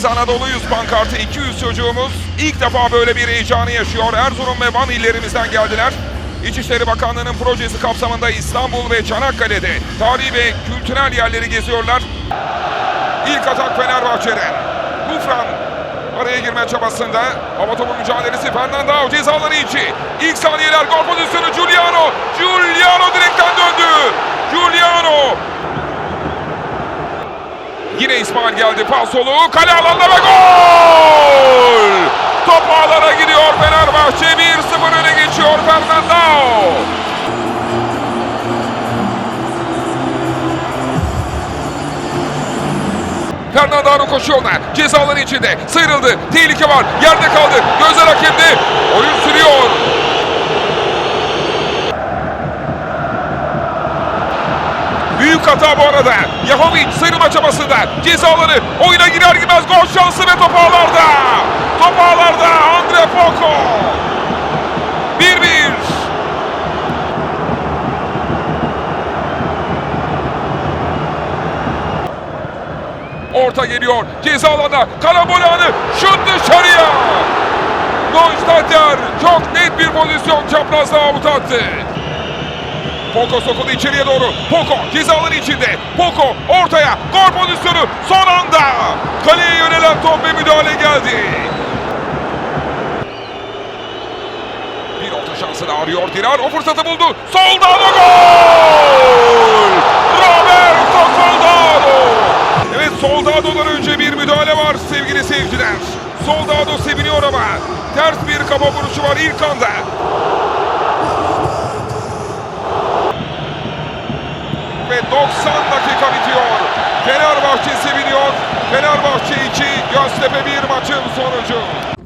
Biz Anadolu'yuz pankartı 200 çocuğumuz ilk defa böyle bir heyecanı yaşıyor. Erzurum ve Van illerimizden geldiler. İçişleri Bakanlığı'nın projesi kapsamında İstanbul ve Çanakkale'de tarihi ve kültürel yerleri geziyorlar. İlk atak Fenerbahçe'den. Gufran araya girme çabasında. Hava topu mücadelesi Fernandao cezaları içi. İlk saniyeler gol pozisyonu Giuliano. Giuliano Yine İsmail geldi pas solu. Kale alanına ve gol! Top ağlara gidiyor Fenerbahçe. 1-0 öne geçiyor Fernandao. Fernandao koşuyorlar. Cezaların içinde. Sıyrıldı. Tehlike var. Yerde kaldı. Gözler hakemde. Büyük hata bu arada. Yahovic sıyrılma çabasında. Cezaları oyuna girer girmez gol şansı ve top ağlarda. Top ağlarda. Andre Poco. 1-1. Orta geliyor. Ceza alanına. Karambol anı. Şut dışarıya. Neustadter çok net bir pozisyon çaprazda avut attı. Poco sokuldu içeriye doğru. Poco cezaların içinde. Poco ortaya. Gol pozisyonu son anda. Kaleye yönelen top ve müdahale geldi. Bir orta şansını arıyor Dirar. O fırsatı buldu. Soldado gol! Roberto Soldado! Evet Soldado'dan önce bir müdahale var sevgili seyirciler. Soldado seviniyor ama ters bir kafa vuruşu var ilk anda. 90 dakika bitiyor. Fenerbahçe seviniyor. Fenerbahçe 2, Göztepe 1 maçın sonucu.